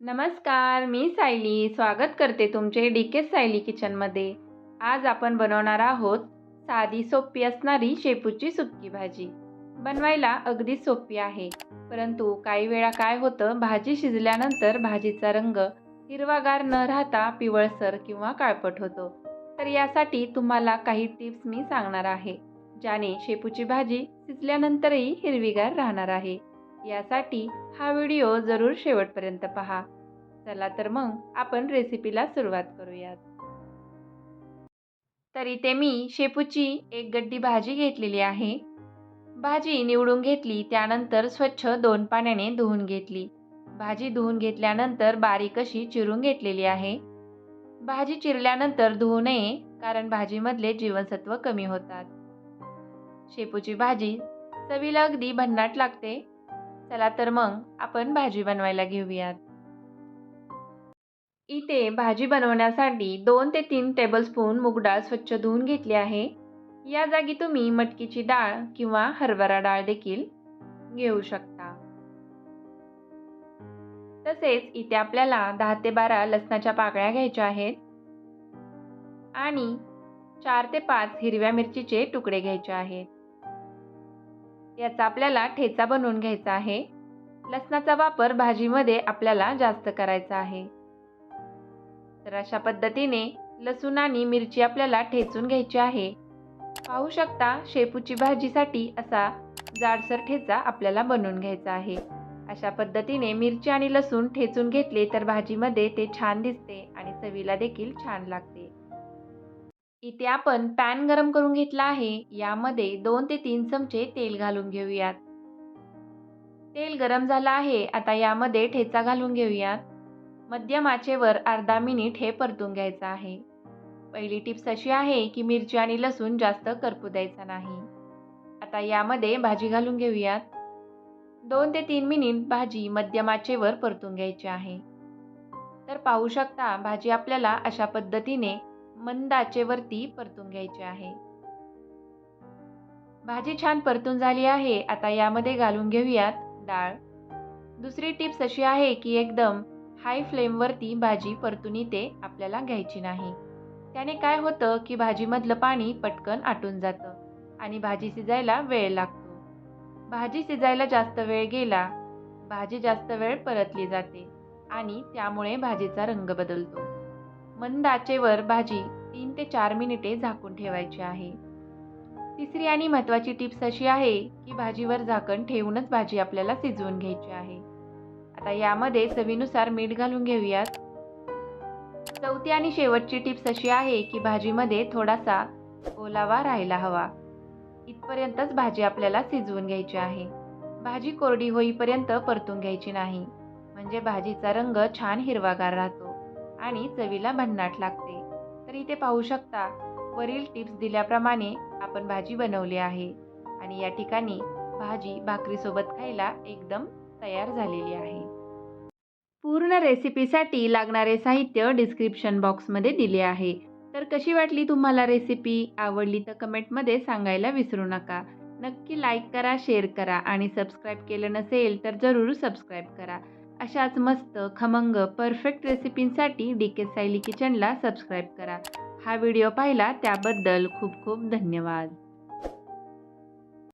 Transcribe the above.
नमस्कार मी सायली. स्वागत करते तुमचे डी के सायली किचनमध्ये आज आपण बनवणार आहोत साधी सोपी असणारी शेपूची सुक्की भाजी. बनवायला अगदी सोपी आहे. परंतु काही वेळा काय होतं भाजी शिजल्यानंतर भाजीचा रंग हिरवागार न राहता पिवळसर किंवा काळपट होतो. तर यासाठी तुम्हाला काही टिप्स मी सांगणार आहे ज्याने शेपूची भाजी शिजल्यानंतरही हिरवीगार राहणार आहे. यासाठी हा व्हिडिओ जरूर शेवटपर्यंत पहा. चला तर मग आपण रेसिपीला सुरुवात करूयात. तर इथे मी शेपूची एक गड्डी भाजी घेतलेली आहे. भाजी निवडून घेतली त्यानंतर स्वच्छ दोन पाण्याने धुवून घेतली. भाजी धुवून घेतल्यानंतर बारीक अशी चिरून घेतलेली आहे. भाजी चिरल्यानंतर धुवू नये कारण भाजीमधले जीवनसत्व कमी होतात. शेपूची भाजी चवीला अगदी भन्नाट लागते. चला तर मग आपण भाजी बनवायला घेऊयात. इथे भाजी बनवण्यासाठी दोन ते तीन टेबलस्पून मूग डाळ स्वच्छ धुवून घेतली आहे. या जागी तुम्ही मटकीची डाळ किंवा हरभरा डाळ देखील घेऊ शकता. तसेच इथे आपल्याला दहा ते बारा लसणाच्या पाकळ्या घ्यायच्या आहेत. आणि चार ते पाच हिरव्या मिरचीचे तुकडे घ्यायचे आहेत. याचा आपल्याला ठेचा बनवून घ्यायचा आहे. लसणाचा वापर भाजीमध्ये आपल्याला जास्त करायचा आहे. तर अशा पद्धतीने लसूण आणि मिरची आपल्याला ठेचून घ्यायची आहे. पाहू शकता शेपूची भाजीसाठी असा जाडसर ठेचा आपल्याला बनवून घ्यायचा आहे. अशा पद्धतीने मिरची आणि लसूण ठेचून घेतले तर भाजीमध्ये ते छान दिसते आणि चवीला देखील छान लागते. इथे आपण पॅन गरम करून घेतला आहे यामध्ये दोन ते तीन चमचे तेल घालून घेऊयात. तेल गरम झालं आहे आता यामध्ये ठेचा घालून घेऊयात. मध्यम आचेवर अर्धा मिनिट हे परतून घ्यायचं आहे. पहिली टिप्स अशी आहे की मिरची आणि लसूण जास्त करपू द्यायचा नाही. आता यामध्ये भाजी घालून घेऊयात. दोन ते तीन मिनिट भाजी मध्यम आचेवर परतून घ्यायची आहे. तर पाहू शकता भाजी आपल्याला अशा पद्धतीने मंद आचेवरती परतून घ्यायचे आहे. भाजी छान परतून झाली आहे. आता यामध्ये घालून घेऊयात डाळ. दुसरी टिप्स अशी आहे की एकदम हाय फ्लेमवरती भाजी परतून इथे आपल्याला घ्यायची नाही. त्याने काय होतं की भाजीमधलं पाणी पटकन आटून जातं आणि भाजी शिजायला वेळ लागतो. भाजी शिजायला जास्त वेळ गेला भाजी जास्त वेळ परतली जाते आणि त्यामुळे भाजीचा रंग बदलतो. मंद आचेवर भाजी तीन ते चार मिनिटे झाकून ठेवायची आहे. तिसरी आणि महत्त्वाची टिप्स अशी आहे की भाजीवर झाकण ठेवूनच भाजी आपल्याला शिजवून घ्यायची आहे. आता यामध्ये चवीनुसार मीठ घालून घेऊयात. चौथी आणि शेवटची टिप्स अशी आहे की भाजीमध्ये थोडासा ओलावा राहायला हवा. इथपर्यंतच भाजी आपल्याला शिजवून घ्यायची आहे. भाजी कोरडी होईपर्यंत परतून घ्यायची नाही. म्हणजे भाजीचा रंग छान हिरवागार राहतो. आणि चवीला भन्नाट लागते. तर इथे पाहू शकता वरील टिप्स दिल्याप्रमाणे आपण भाजी बनवली आहे आणि या ठिकाणी भाजी भाकरीसोबत खायला एकदम तयार झालेली आहे. पूर्ण रेसिपीसाठी लागणारे साहित्य डिस्क्रिप्शन बॉक्समध्ये दिले आहे. तर कशी वाटली तुम्हाला रेसिपी? आवडली तर कमेंटमध्ये सांगायला विसरू नका. नक्की लाईक करा शेअर करा आणि सबस्क्राईब केलं नसेल तर जरूर सबस्क्राईब करा. अशाच मस्त खमंग परफेक्ट रेसिपींसाठी डी के सायली किचनला सबस्क्राईब करा. हा व्हिडिओ पाहिला त्याबद्दल खूप खूप धन्यवाद.